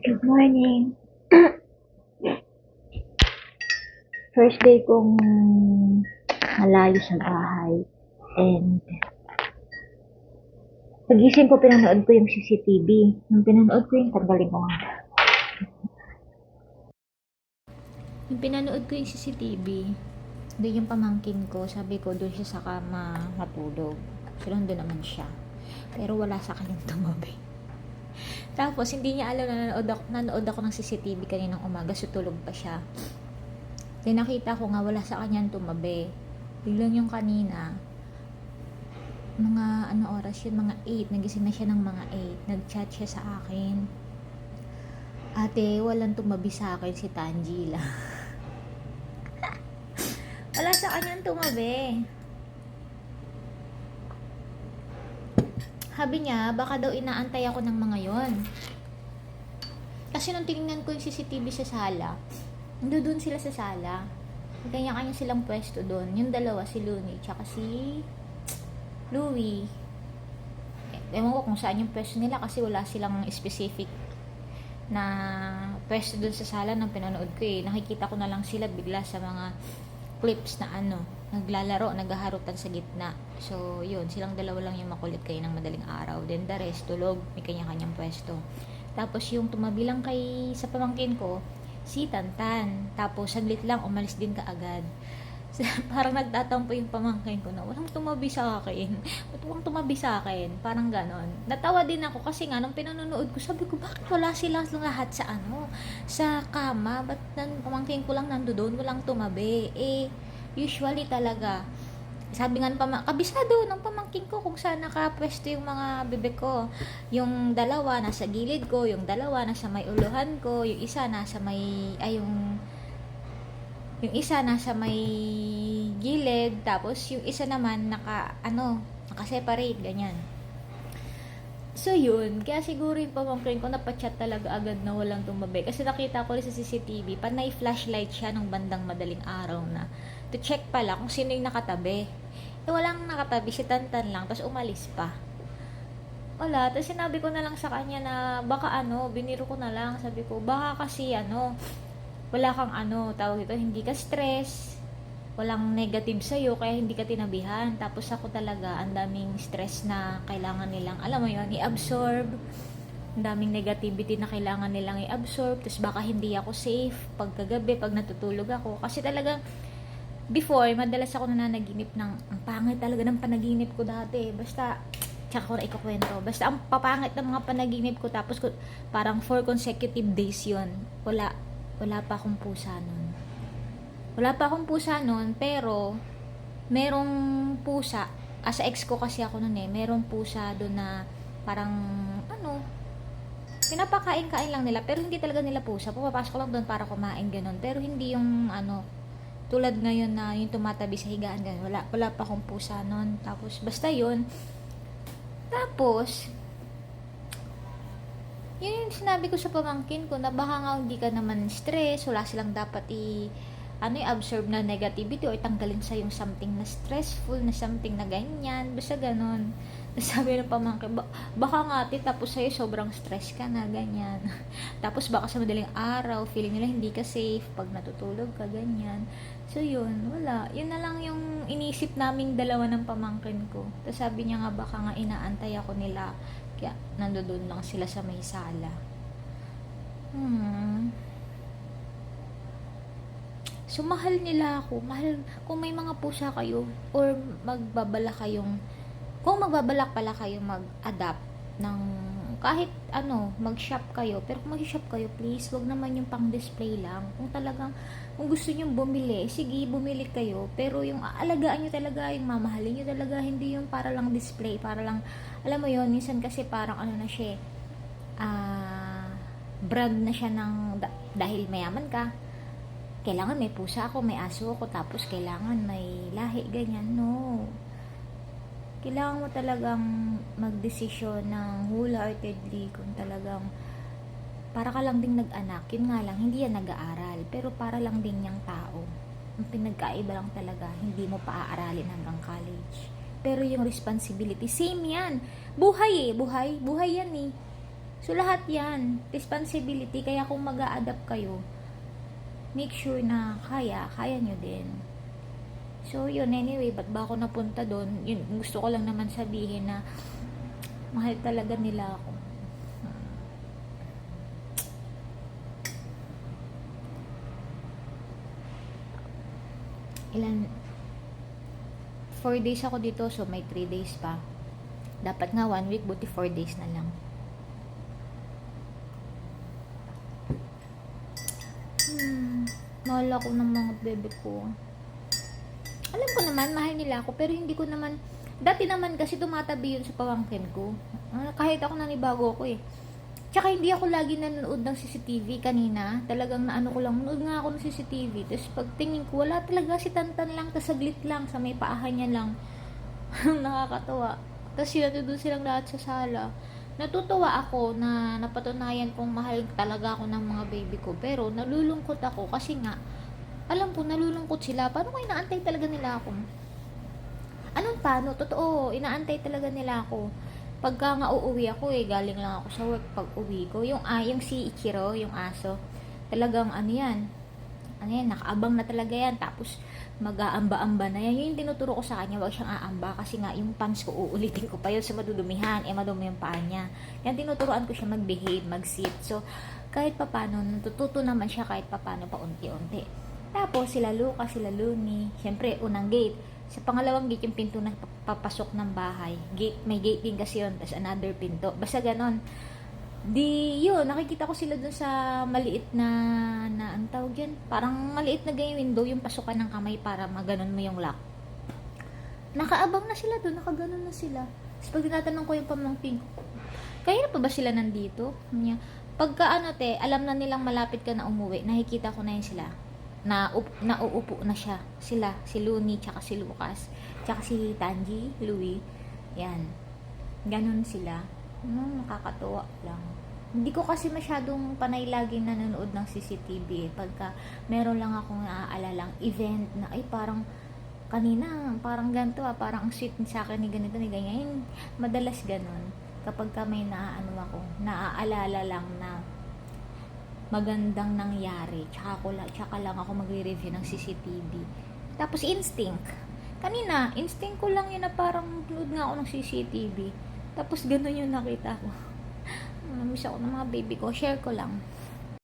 Good morning. First day kong malayo sa bahay. And pagising ko, pinanood ko yung CCTV. Nung pinanood ko yung tanggalin ko nga. Yung pinanood ko yung CCTV, doon yung pamangkin ko, sabi ko doon siya sa kama matulog. So, nandun naman siya. Pero wala sa kanyang tumabi. Tapos, hindi niya alam na nanood ako, nanood ako ng CCTV kaninang umaga, so tulog pa siya. Then nakita ko nga wala sa kanyang tumabi. Biglang yung kanina, mga ano oras yun, mga 8, nagising na siya ng mga 8. Nag-chat siya sa akin. Ate, walang tumabi sa akin si Tangela. Wala sa kanyang tumabi. Sabi niya, baka daw inaantay ako ng mga yon. Kasi nung tinignan ko yung CCTV sa sala, doon sila sa sala. Kanya-kanya silang pwesto doon. Yung dalawa, si Looney, tsaka si Louie. Ewan ko kung saan yung pwesto nila kasi wala silang specific na pwesto doon sa sala ng pinanood ko eh. Nakikita ko na lang sila bigla sa mga clips na ano, naglalaro, naghaharutan sa gitna. So, yun, silang dalawa lang yung makulit kayo ng madaling araw. Then the rest, tulog, may kanya-kanyang pwesto. Tapos yung tumabi lang kay sa pamangkin ko, si Tantan. Tapos saglit lang, umalis din kaagad. Parang nagtatampo yung pamangkin ko na walang tumabi sa akin. Ba't walang tumabi sa akin? Parang ganon. Natawa din ako kasi nga nung pinanonood ko, sabi ko, bakit wala sila lahat sa ano? Sa kama? Ba't nan, pamangkin ko lang nando doon, walang tumabi? Eh, usually talaga, sabi nga ng pama- kabisado ng pamangkin ko kung saan nakapwesto yung mga bebek ko. Yung dalawa nasa gilid ko, yung dalawa nasa may uluhan ko, yung isa nasa may, ay yung, yung isa nasa may gilid, tapos yung isa naman naka, ano, naka-separate, ganyan. So yun, kaya siguro yung pamangkin ko napachat talaga agad na walang tumabi. Kasi nakita ko rin sa CCTV, panay flashlight siya nung bandang madaling araw na. To check pala kung sino yung nakatabi. Eh walang nakatabi, si Tantan lang, tapos umalis pa. Wala, tapos sinabi ko na lang sa kanya na baka ano, biniro ko na lang, sabi ko, baka kasi ano, wala kang ano, tawag ito, hindi ka stress, walang negative sa'yo, kaya hindi ka tinabihan. Tapos ako talaga, ang daming stress na kailangan nilang, alam mo yon i-absorb. Ang daming negativity na kailangan nilang i-absorb. Tapos baka hindi ako safe pagkagabi, pag natutulog ako. Kasi talaga, before, madalas ako nananaginip ng, ang pangit talaga ng panaginip ko dati. Basta, tsaka ko na ikukwento. Basta ang papangit ng mga panaginip ko, tapos ko, parang four consecutive days yon Wala, wala pa akong pusa nun. Wala pa akong pusa nun, pero merong pusa. Sa ex ko kasi ako nun eh. Merong pusa doon na parang, ano, pinapakain-kain lang nila. Pero hindi talaga nila pusa. Pupapasok lang doon para kumain, ganun. Pero hindi yung, ano, tulad ngayon na yung tumatabi sa higaan, ganun. Wala, wala pa akong pusa nun. Tapos, basta yun. Tapos, yun yung sinabi ko sa pamangkin ko na baka nga hindi ka naman stress, wala silang dapat i ano i-absorb na negativity or tanggalin sa yung something na stressful, na something na ganyan, basta ganon. Sabi ng pamangkin, ba- baka nga ate, tapos sa'yo sobrang stress ka na, ganyan. tapos baka sa madaling araw, feeling nila hindi ka safe pag natutulog ka, ganyan. So yun, wala. Yun na lang yung inisip naming dalawa ng pamangkin ko. Tapos sabi niya nga baka nga inaantay ako nila. Kaya nandoon lang sila sa may sala. Hmm. So, mahal nila ako. Mahal, kung may mga pusa kayo, or magbabala kayong, kung magbabalak pala kayo mag-adapt ng, kahit ano, mag-shop kayo. Pero kung mag-shop kayo, please, wag naman yung pang-display lang. Kung talagang, kung gusto nyo bumili, sige, bumili kayo. Pero yung aalagaan nyo talaga, yung mamahalin nyo talaga, hindi yung para lang display, para lang, alam mo yon minsan kasi parang ano na siya, eh, ah, brand na siya ng, da- dahil mayaman ka, kailangan may pusa ako, may aso ako, tapos kailangan may lahi, ganyan. No. Kailangan mo talagang magdesisyon ng wholeheartedly kung talagang para ka lang ding nag-anak. Yun nga lang, hindi yan nag-aaral. Pero para lang din yung tao. Ang pinagkaiba lang talaga, hindi mo paaaralin hanggang college. Pero yung responsibility, same yan. Buhay eh, buhay. Buhay yan eh. So, lahat yan, responsibility. Kaya kung mag adapt kayo, make sure na kaya, kaya nyo din. So, yun, anyway, ba't ba ako napunta doon? Yun, gusto ko lang naman sabihin na mahal talaga nila ako. Ilan, 4 days ako dito, so may 3 days pa. Dapat nga 1 week, buti 4 days na lang. Hmm, mahal ako ng mga bebe ko. Alam ko naman, mahal nila ako, pero hindi ko naman, dati naman kasi tumatabi yun sa pamangkin ko. Ah, kahit ako nanibago ako eh. Tsaka hindi ako lagi nanonood ng CCTV kanina. Talagang naano ko lang, nanood nga ako ng CCTV. Tapos pagtingin ko, wala talaga si Tantan lang, tas saglit lang, sa may paahan niya lang. Nakakatawa. Tapos yun, doon silang lahat sa sala. Natutuwa ako na napatunayan kong mahal talaga ako ng mga baby ko. Pero nalulungkot ako kasi nga, alam ko, nalulungkot sila. Paano ko inaantay talaga nila ako? Anong paano? Totoo, inaantay talaga nila ako. Pagka nga uuwi ako eh, galing lang ako sa work pag uwi ko. Yung, ah, yung si Ichiro, yung aso, talagang ano yan, ano yan, nakaabang na talaga yan. Tapos, mag-aamba-amba na yan. Yun yung tinuturo ko sa kanya, wag siyang aamba. Kasi nga, yung pants ko, uulitin ko pa yun sa madudumihan. Eh, madumi yung paa niya. Yan, tinuturoan ko siya mag-behave, mag-sit. So, kahit papano, natututo naman siya kahit papano paunti-unti. Tapos, sila Luca, sila Luni. Siyempre, unang gate. Sa pangalawang gate, yung pinto na papasok ng bahay. Gate, may gate din kasi yun. Tapos another pinto. Basta ganon. Di, yun, nakikita ko sila dun sa maliit na, na, ang tawag yan? Parang maliit na ganyan window, yung pasukan ng kamay para maganon mo yung lock. Nakaabang na sila dun, nakaganon na sila. Tapos pag tinatanong ko yung pamangkin ko, kaya pa ba sila nandito? Niya, pagka ano te, alam na nilang malapit ka na umuwi, nakikita ko na yun sila. Na, up, nauupo na siya. Sila, si Looney, tsaka si Lucas, tsaka si Tanji, Louie. Yan. Ganon sila. No, nakakatuwa lang. Hindi ko kasi masyadong panay laging nanonood ng CCTV eh. Pagka meron lang akong naaalalang event na ay parang kanina, parang ganito ah, parang ang sweet sa akin ni ganito ni ganyan. Madalas ganon. Kapag ka may naaano ako, naaalala lang na magandang nangyari. Tsaka, ko tsaka lang ako magre-review ng CCTV. Tapos instinct. Kanina, instinct ko lang yun na parang load nga ako ng CCTV. Tapos gano'n yung nakita ko. Namiss ako ng mga baby ko. Share ko lang.